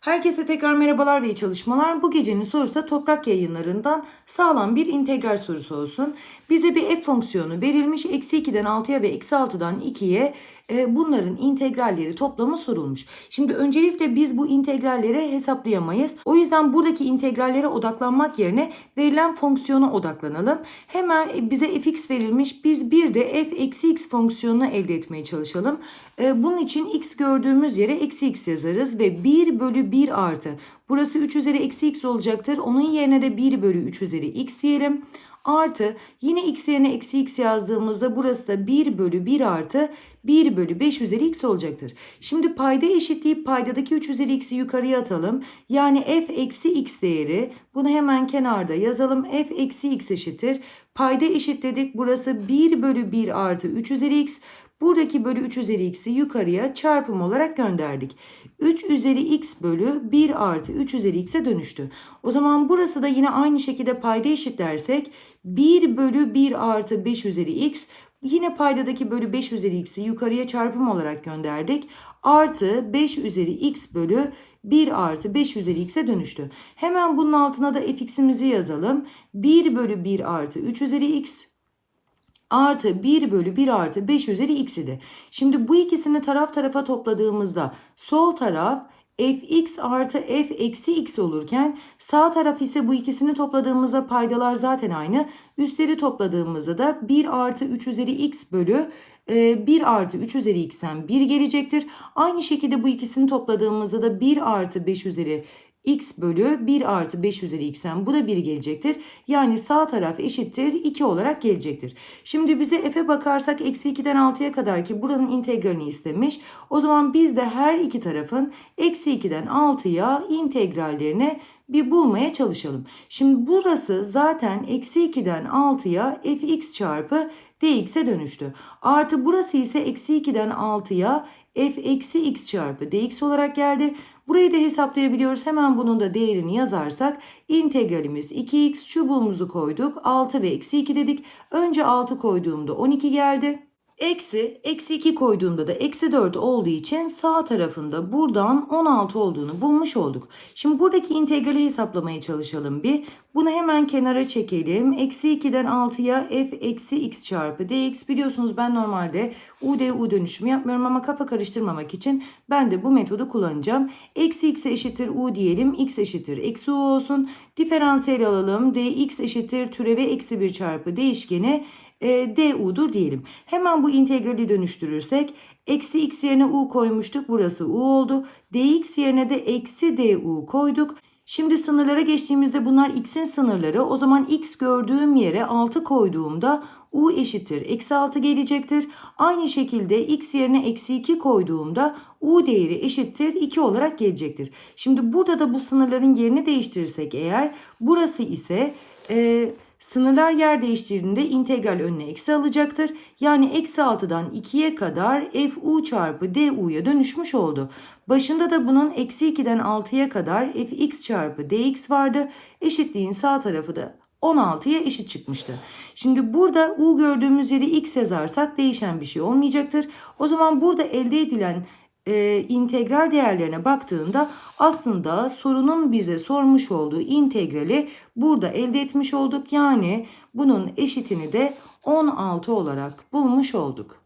Herkese tekrar merhabalar ve iyi çalışmalar. Bu gecenin sorusu da toprak yayınlarından sağlam bir integral sorusu olsun. Bize bir f fonksiyonu verilmiş. Eksi 2'den 6'ya ve eksi 6'dan 2'ye e, bunların integralleri toplamı sorulmuş. Şimdi öncelikle biz bu integralleri hesaplayamayız. O yüzden buradaki integrallere odaklanmak yerine verilen fonksiyona odaklanalım. Hemen e, bize fx verilmiş. Biz bir de f eksi x fonksiyonunu elde etmeye çalışalım. E, bunun için x gördüğümüz yere eksi x yazarız ve 1 bölü 1 artı. Burası 3 üzeri eksi x olacaktır. Onun yerine de 1 bölü 3 üzeri x diyelim. Artı yine x yerine eksi x yazdığımızda burası da 1 bölü 1 artı 1 bölü 5 üzeri x olacaktır. Şimdi payda eşitleyip paydadaki 3 üzeri x'i yukarıya atalım. Yani f eksi x değeri bunu hemen kenarda yazalım. f eksi x eşittir. Payda eşitledik. Burası 1 bölü 1 artı 3 üzeri x. Buradaki bölü 3 üzeri x'i yukarıya çarpım olarak gönderdik. 3 üzeri x bölü 1 artı 3 üzeri x'e dönüştü. O zaman burası da yine aynı şekilde payda eşitlersek 1 bölü 1 artı 5 üzeri x Yine paydadaki bölü 5 üzeri x'i yukarıya çarpım olarak gönderdik. Artı 5 üzeri x bölü 1 artı 5 üzeri x'e dönüştü. Hemen bunun altına da fx'imizi yazalım. 1 bölü 1 artı 3 üzeri x artı 1 bölü 1 artı 5 üzeri x idi. Şimdi bu ikisini taraf tarafa topladığımızda sol taraf fx artı f eksi x olurken sağ taraf ise bu ikisini topladığımızda paydalar zaten aynı. Üstleri topladığımızda da 1 artı 3 üzeri x bölü 1 artı 3 üzeri x'ten 1 gelecektir. Aynı şekilde bu ikisini topladığımızda da 1 artı 5 üzeri x bölü 1 artı 5 üzeri x'ten bu da 1 gelecektir. Yani sağ taraf eşittir 2 olarak gelecektir. Şimdi bize f'e bakarsak eksi 2'den 6'ya kadar ki buranın integralini istemiş. O zaman biz de her iki tarafın eksi 2'den 6'ya integrallerini bir bulmaya çalışalım. Şimdi burası zaten eksi 2'den 6'ya fx çarpı dx'e dönüştü. Artı burası ise eksi 2'den 6'ya f eksi x çarpı dx olarak geldi. Burayı da hesaplayabiliyoruz. Hemen bunun da değerini yazarsak integralimiz 2x çubuğumuzu koyduk. 6 ve eksi 2 dedik. Önce 6 koyduğumda 12 geldi. Eksi, eksi 2 koyduğumda da eksi 4 olduğu için sağ tarafında buradan 16 olduğunu bulmuş olduk. Şimdi buradaki integrali hesaplamaya çalışalım bir. Bunu hemen kenara çekelim. Eksi 2'den 6'ya f eksi x çarpı dx. Biliyorsunuz ben normalde u d u dönüşümü yapmıyorum ama kafa karıştırmamak için ben de bu metodu kullanacağım. Eksi x eşittir u diyelim. x eşittir eksi u olsun. Diferansiyel alalım. dx eşittir türeve eksi 1 çarpı değişkeni e, du'dur diyelim. Hemen bu integrali dönüştürürsek eksi x yerine u koymuştuk. Burası u oldu. dx yerine de eksi du koyduk. Şimdi sınırlara geçtiğimizde bunlar x'in sınırları. O zaman x gördüğüm yere 6 koyduğumda u eşittir. Eksi 6 gelecektir. Aynı şekilde x yerine eksi 2 koyduğumda u değeri eşittir 2 olarak gelecektir. Şimdi burada da bu sınırların yerini değiştirirsek eğer burası ise... E, Sınırlar yer değiştirdiğinde integral önüne eksi alacaktır. Yani eksi 6'dan 2'ye kadar fu çarpı du'ya dönüşmüş oldu. Başında da bunun eksi 2'den 6'ya kadar fx çarpı dx vardı. Eşitliğin sağ tarafı da 16'ya eşit çıkmıştı. Şimdi burada u gördüğümüz yeri x yazarsak değişen bir şey olmayacaktır. O zaman burada elde edilen e, integral değerlerine baktığında aslında sorunun bize sormuş olduğu integrali burada elde etmiş olduk. Yani bunun eşitini de 16 olarak bulmuş olduk.